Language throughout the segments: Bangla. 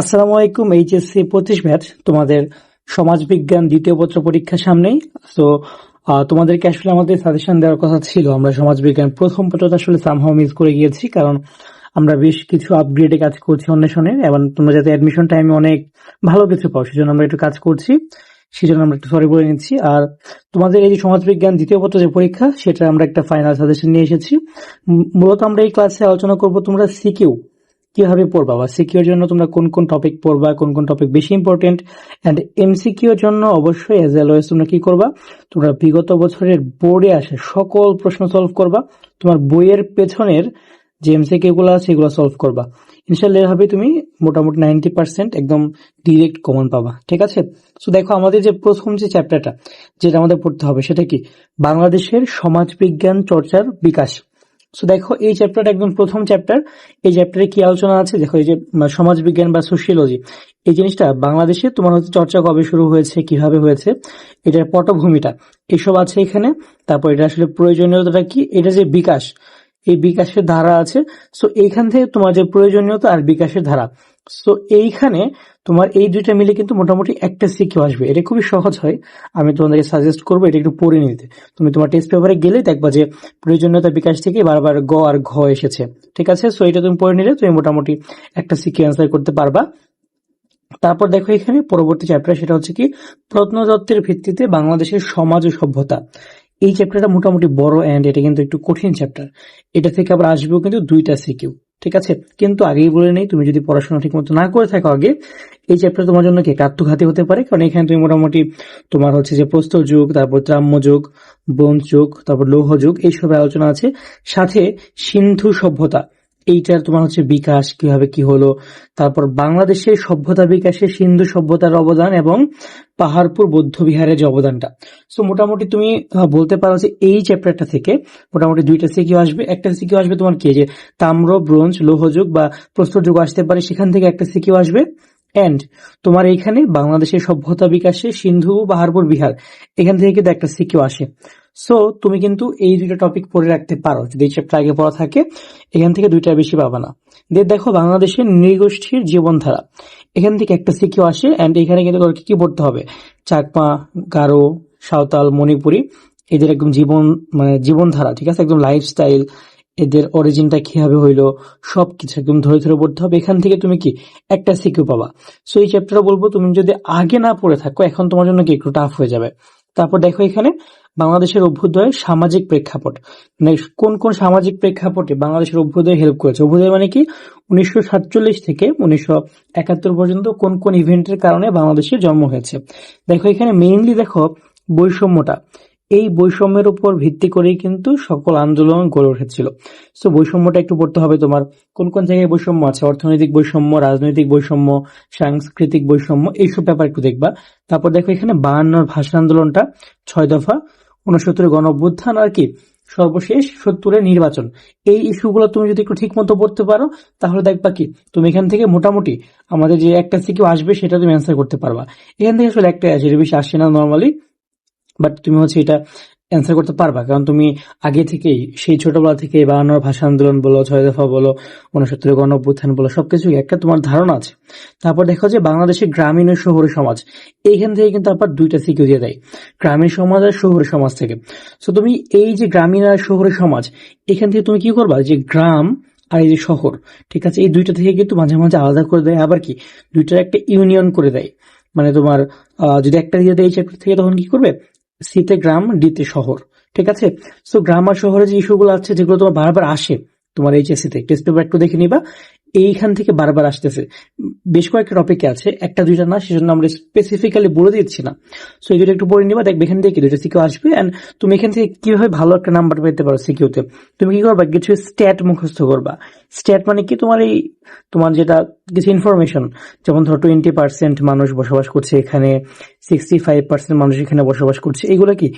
আসসালামু আলাইকুম, এইচএসসি পঁচিশ ব্যাচ, তোমাদের সমাজবিজ্ঞান দ্বিতীয় পত্র পরীক্ষা সামনেই। তো তোমাদেরকে আসলে আমাদের সাজেশন দেওয়ার কথা ছিল, আমরা সমাজবিজ্ঞান প্রথম পত্রটা আসলে সামহাও মিস করে গিয়েছি, কারণ আমরা বেশ কিছু আপগ্রেডে কাজ করছি অন্বেষণে এবং তোমরা যাতে অ্যাডমিশন টাইমে অনেক ভালো কিছু পাও, সেজন্য আমরা একটু কাজ করছি। সেজন্য আমরা একটু সরি বলে নিচ্ছি। আর তোমাদের এই যে সমাজবিজ্ঞান দ্বিতীয় পত্র যে পরীক্ষা, সেটা আমরা একটা ফাইনাল সাজেশন নিয়ে এসেছি। মূলত আমরা এই ক্লাসে আলোচনা করব তোমরা সিকিউ কীভাবে পড়বা বা সিকিউর জন্য তোমরা কোন কোন টপিক পড়বা, কোন কোন টপিক বেশি ইম্পর্টেন্ট এন্ড এমসিকিউর জন্য অবশ্যই এজ অলওয়েজ তোমরা কি করবা, তোমরা বিগত বছরের বোর্ডে আসে সকল প্রশ্ন সলভ করবা, তোমার বইয়ের পেছনের যে এমসিকিউ গুলো আছে এগুলো সলভ করবা। ইনশাল্লাহ এভাবে তুমি মোটামুটি নাইনটি পার্সেন্ট একদম ডিরেক্ট কমন পাবা, ঠিক আছে? তো দেখো, আমাদের যে প্রথম যে চ্যাপ্টারটা যেটা আমাদের পড়তে হবে সেটা কি? বাংলাদেশের সমাজবিজ্ঞান চর্চার বিকাশ। সো দেখো, এই চ্যাপ্টারটা একদম প্রথম চ্যাপ্টার এই চ্যাপ্টারে কি আলোচনা আছে? দেখো, এই যে সমাজ সমাজবিজ্ঞান বা সোশিয়োলজি এই জিনিসটা বাংলাদেশে তোমার হচ্ছে চর্চা কবে শুরু হয়েছে, কীভাবে হয়েছে, এটার পটভূমিটা। এসব আছে এখানে। তারপর এটা আসলে প্রয়োজনীয়তাটা কি? এটা যে বিকাশ। এই বিকাশের ধারা আছে। সো এইখান থেকে তোমার যে প্রয়োজনীয়তা আর বিকাশের ধারা। সো এইখানে তোমার এই দুইটা মিলে কিন্তু মোটামুটি একটা সিকিউ আসবে। এটা খুবই সহজ হয়। আমি তোমাদেরকে সাজেস্ট করব, এটা একটু পড়ে নিতে। তুমি তোমার টেস্ট পেপারে গেলে দেখবা যে প্রয়োজনীয়তা বিকাশ থেকে বারবার গ আর ঘ এসেছে। ঠিক আছে? সো এটা তুমি পড়ে নিলে তুমি মোটামুটি একটা সিকিউ অ্যান্সার করতে পারবা। তারপর দেখো এখানে পরবর্তী চ্যাপ্টার সেটা হচ্ছে কি, প্রত্নতত্ত্বের ভিত্তিতে বাংলাদেশের সমাজ ও সভ্যতা। এই চ্যাপ্টারটা মোটামুটি বড় অ্যান্ড এটা কিন্তু একটু কঠিন চ্যাপ্টার এটা থেকে আবার আসবেও কিন্তু দুইটা সিকিউ। ঠিক আছে? কিন্তু আগেই বলে নেই, তুমি যদি পড়াশোনা ঠিক মতো না করে থাকো আগে, এই চ্যাপ্টার তোমার জন্য কি একটা আত্মঘাতী হতে পারে? কারণ এখানে তুমি মোটামুটি তোমার হচ্ছে যে প্রস্তর যুগ, তারপর ত্রাম্য যুগ, ব্রোঞ্জ যুগ, তারপর লৌহ যুগ, এইসব আলোচনা আছে। সাথে সিন্ধু সভ্যতা। এইটার তোমার হচ্ছে বিকাশ, কীভাবে কি হলো। তারপর বাংলাদেশের সভ্যতা বিকাশে সিন্ধু সভ্যতার অবদান এবং পাহাড়পুর বৌদ্ধ বিহারের যে অবদানটা। সো মোটামুটি তুমি বলতে পারো যে এই চ্যাপ্টারটা থেকে মোটামুটি দুইটা সিকিউ আসবে, একটা সিকিউ আসবে তোমার কি? যে তাম্র, ব্রোঞ্জ, লৌহযুগ বা প্রস্তর যুগ আসতে পারে, সেখান থেকে একটা সিকিউ আসবে। এন্ড তোমার এইখানে বাংলাদেশের সভ্যতা বিকাশে সিন্ধু পাহাড়পুর বিহার, এখান থেকে কিন্তু একটা সিকিউ আসে। সো তুমি কিন্তু এই দুইটা টপিক পড়ে রাখতে পারো। যদি চ্যাপ্টার আগে পড়া থাকে, এখান থেকে দুইটা বেশি পাবা না। দিয়ে দেখো, বাংলাদেশের নৃগোষ্ঠীর জীবনধারা। এখান থেকে একটা সিকিউ আসে অ্যান্ড এখানে কিন্তু তোমাকে কি পড়তে হবে? চাকমা, গারো, সাঁওতাল, মণিপুরি, এদের একদম জীবন মানে জীবনধারা, ঠিক আছে? একদম লাইফস্টাইল এদের অরিজিনটা কীভাবে হইল, সবকিছু একদম ধরে ধরে পড়তে হবে। এখান থেকে তুমি কি? একটা সিকিউ পাবা। সো এই চ্যাপ্টার বলব, তুমি যদি আগে না পড়ে থাকো, এখন তোমার জন্য কি? একটু টাফ হয়ে যাবে। তারপর দেখো এখানে বাংলাদেশের অভ্যুদয় সামাজিক প্রেক্ষাপট। মানে কোন কোন সামাজিক প্রেক্ষাপটে বাংলাদেশের অভ্যুদয় হেল্প করেছে? অভ্যুদয় মানে কি? উনিশশো সাতচল্লিশ থেকে উনিশশো একাত্তর পর্যন্ত কোন কোন ইভেন্টের কারণে বাংলাদেশে জন্ম হয়েছে? দেখো এখানে মেইনলি দেখো বৈষম্যটা। এই বৈষম্যের উপর ভিত্তি করেই কিন্তু সকল আন্দোলন গড়ে উঠেছিল। সো বৈষম্যটা একটু পড়তে হবে তোমার। কোন কোন জায়গায় বৈষম্য আছে? অর্থনৈতিক বৈষম্য, রাজনৈতিক বৈষম্য, সাংস্কৃতিক বৈষম্য, এইসব ব্যাপার একটু দেখবা। তারপর দেখো এখানে বায়ান্নর ভাষা আন্দোলনটা, ছয় দফা উনসত্তরের গণ আর কি, সর্বশেষ সত্তরের নির্বাচন। এই ইস্যুগুলো তুমি যদি একটু ঠিক মতো পড়তে পারো, তাহলে দেখবা কি, তুমি এখান থেকে মোটামুটি আমাদের যে একটা সিকিউ আসবে, সেটা তুমি অ্যান্সার করতে পারবা। এখান থেকে আসলে একটাই আসে বেশি আসে না নর্মালি বাট তুমি হচ্ছে এটা অ্যান্সার করতে পারবা। কারণ তুমি আগে থেকেই সেই ছোটবেলা থেকে বায়ান্নর ভাষা আন্দোলন বলো, ছয় দফা বলো উনসত্তরের গণ অভ্যুত্থান বলো, সবকিছু একটা তোমার ধারণা আছে? তারপর দেখো যে বাংলাদেশের গ্রামীণ ও শহুরে সমাজ, এইখান থেকে কিন্তু আবার দুইটা সিকিউ দিয়ে দেয়। গ্রামীণ সমাজ আর শহুরে সমাজ থেকে। সো তুমি এই যে গ্রামীণ আর শহুরে সমাজ, এখান থেকে তুমি কি করবা? যে গ্রাম আর এই যে শহর, ঠিক আছে? এই দুইটা থেকে কিন্তু মাঝে মাঝে আলাদা করে দেয়। আবার কি? দুইটার একটা ইউনিয়ন করে দেয়। মানে তোমার যদি একটা দিয়ে দেয়, এই চ্যাপ্টার থেকে, তখন কি করবে? সিতে গ্রাম ডিতে শহর, ঠিক আছে? সো গ্রাম আর শহরে যে ইস্যুগুলো আছে, যেগুলো তোমার বারবার আসে তোমার এইচএসসি তে টেস্ট পেপার একটু দেখে নিবা। এইখান থেকে বারবার আসতেছে। বেশ কয়েকটা টপিকে আছে। একটা, দুইটা না, সেজন্য আমরা স্পেসিফিক্যালি বলে দিচ্ছি না। সো এই দুটো একটু পড়ে নিবা, দেখবে এখান থেকে দুটো সিকিউ আসবে। এন্ড তুমি এখান থেকে কীভাবে ভালো একটা নাম্বার পেতে পারো সিকিউতে তুমি কি করবা? কিছু স্ট্যাট মুখস্থ করবা। স্ট্যাট মানে কি? তোমার এই, তোমার যেটা কিছু ইনফরমেশন যেমন ধরো টোয়েন্টি পার্সেন্ট মানুষ বসবাস করছে এখানে সিক্সটি ফাইভ পার্সেন্ট মানুষ এখানে বসবাস করছে। এগুলো কি?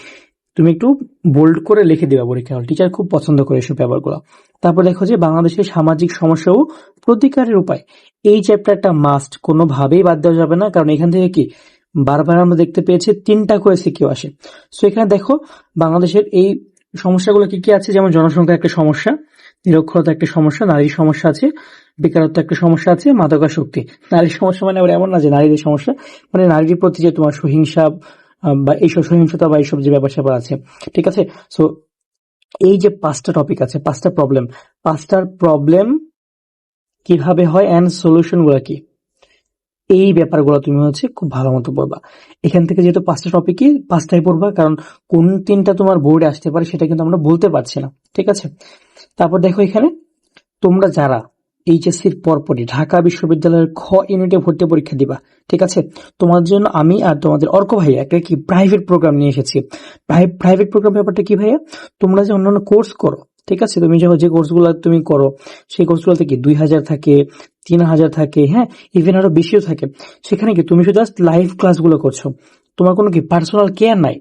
তুমি একটু বোল্ড করে লিখে দিবা পরীক্ষা হল টিচার খুব পছন্দ করে এসব ব্যাপারগুলো। তারপর দেখো যে বাংলাদেশের সামাজিক সমস্যা ও প্রতিকারের উপায়। এই চ্যাপ্টারটা মাস্ট কোনোভাবেই বাদ দেওয়া যাবে না, কারণ এখান থেকে কি? বারবার আমরা দেখতে পেয়েছি তিনটা করে সিকিউ আসে। সো এখানে দেখো বাংলাদেশের এই সমস্যাগুলো কি কি আছে? যেমন জনসংখ্যা একটা সমস্যা নিরক্ষরতা একটা সমস্যা, নারীর সমস্যা আছে বেকারত্ব একটা সমস্যা আছে, মাদকাসক্তি। নারীর সমস্যা মানে আবার এমন না যে নারীদের সমস্যা। মানে নারীর প্রতি যে তোমার সহিংসা বা এইসব সহিংসতা বা এইসব যে ব্যাপার স্যাপার আছে, ঠিক আছে? সো এই যে পাঁচটা টপিক আছে, পাঁচটা প্রবলেম পাঁচটার প্রবলেম কীভাবে হয় অ্যান্ড সলিউশনগুলা কি? এই ব্যাপারগুলো তুমি হচ্ছে খুব ভালো মতো পড়বা। এখান থেকে যেহেতু পাঁচটা টপিকই পাঁচটাই পড়বা, কারণ কোন তিনটা তোমার বোর্ডে আসতে পারে সেটা কিন্তু আমরা বলতে পারছি না, ঠিক আছে? তারপর দেখো এখানে তোমরা যারা এইচএসসির পরপরই ঢাকা বিশ্ববিদ্যালয়ের খ ইউনিটে ভর্তি পরীক্ষা দিবা। ঠিক আছে? তোমার জন্য আমি আর তোমাদের অর্ক ভাইয়া একটা কি প্রাইভেট প্রোগ্রাম নিয়ে এসেছি। প্রাইভেট প্রোগ্রাম ব্যাপারটা কি ভাইয়া? তোমরা যে অন্যান্য কোর্স করো, ঠিক আছে? তুমি যখন যে কোর্সগুলো তুমি করো, সেই কোর্সগুলোতে কি দুই হাজার থাকে, তিন হাজার থাকে হ্যাঁ? ইভেন আরও বেশিও থাকে। সেখানে কি তুমি শুধু জাস্ট লাইভ ক্লাসগুলো করছ? তোমার কোনো কি পার্সোনাল কেয়ার নাই?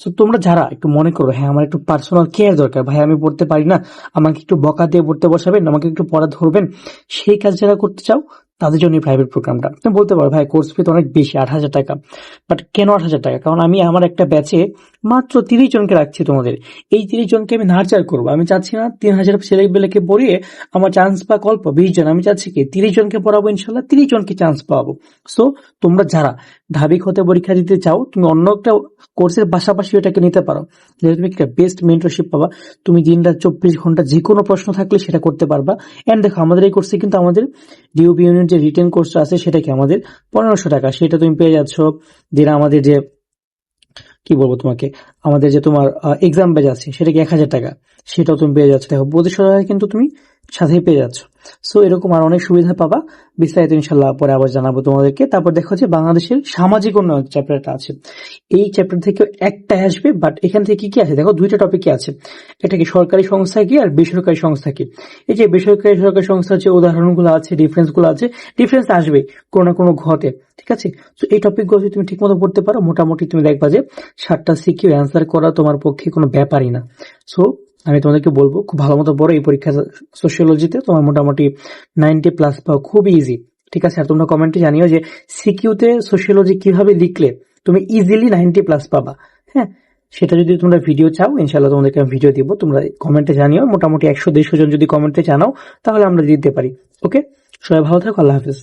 সো তোমরা যারা একটু মনে করো হ্যাঁ আমার একটু পার্সোনাল কেয়ার দরকার, ভাই, আমি পড়তে পারি না, আমাকে একটু বকা দিয়ে পড়তে বসাবেন, আমাকে একটু পড়া ধরবেন, সেই কাজ যারা করতে চাও তাদের জন্য প্রাইভেট প্রোগ্রামটা তুমি বলতে পারো, ভাই কোর্স ফি তো অনেক বেশি, আট হাজার টাকা। বাট কেন আট হাজার টাকা? কারণ আমি আমার একটা ব্যাচে মাত্র তিরিশ জনকে রাখছি তোমাদের। এই তিরিশ জনকে আমি নার্চার করব। আমি চাচ্ছি না তিন হাজার ছেলে পেলেকে পড়িয়ে আমার চান্স পা অল্প বিশ জন। আমি চাচ্ছি কি, তিরিশ জনকে পড়াবো, ইনশাল্লাহ তিরিশ জনকে চান্স পাবো। সো তোমরা যারা ঢাবিক হতে পরীক্ষা দিতে চাও, তুমি অন্য একটা কোর্সের পাশাপাশি ওটাকে নিতে পারো। যেটা তুমি একটা বেস্ট মেন্টরশিপ পাবা, তুমি দিন রাত চব্বিশ ঘণ্টা যে কোনো প্রশ্ন থাকলে সেটা করতে পারবা। এন্ড দেখো, আমাদের এই কোর্সে কিন্তু আমাদের ডিউবি ইউনিট যে রিটেন কোর্সটা আছে সেটা কি আমাদের পনেরোশো টাকা, সেটা তুমি পেয়ে যাচ্ছ। যেটা আমাদের যে, কি বলব তোমাকে, আমাদের যে তোমার এক্সাম ব্যাচ আছে সেটা কি এক হাজার টাকা, সেটাও তুমি পেয়ে যাচ্ছ। দেখো, পঁচিশশো টাকা কিন্তু তুমি সাথেই পেয়ে যাচ্ছ। সো এরকম আর অনেক সুবিধা পাবা। বিস্তারিত ইনশাল্লাহ পরে আবার জানাব তোমাদেরকে। তারপর দেখো যে বাংলাদেশের সামাজিক উন্নয়ন চ্যাপ্টারটা আছে। এই চ্যাপ্টার থেকে একটা আসবে বাট এখান থেকে কি আছে? দেখো, দুইটা টপিক কি আছে। এটা কি সরকারি সংস্থা কি আর বেসরকারি সংস্থা কি? এই যে বেসরকারি, সরকারি সংস্থার যে উদাহরণগুলো আছে ডিফারেন্সগুলো আছে ডিফারেন্স আসবে কোনো না কোনো ঘটে, ঠিক আছে? তো এই টপিকগুলো যদি তুমি ঠিক মতো পড়তে পারো, মোটামুটি তুমি দেখবা যে সাতটা সিকিউ অ্যান্সার করা তোমার পক্ষে কোনো ব্যাপারই না। সো আমি তোমাদেরকে বলব, খুব ভালো মতো পড়ো এই পরীক্ষা সোশিওলজিতে তোমার মোটামুটি নাইনটি প্লাস পাও খুবই ইজি ঠিক আছে? আর তোমরা কমেন্টে জানিও যে সিকিউতে সোশিওলজি কীভাবে লিখলে তুমি ইজিলি নাইনটি প্লাস পাবা। হ্যাঁ? সেটা যদি তোমরা ভিডিও চাও ইনশাল্লাহ তোমাদেরকে আমি ভিডিও দিব। তোমরা কমেন্টে জানিও, মোটামুটি একশো দেড়শো জন যদি কমেন্টে জানাও, তাহলে আমরা দিতে পারি। ওকে সবাই ভালো থাকো, আল্লাহ হাফিজ।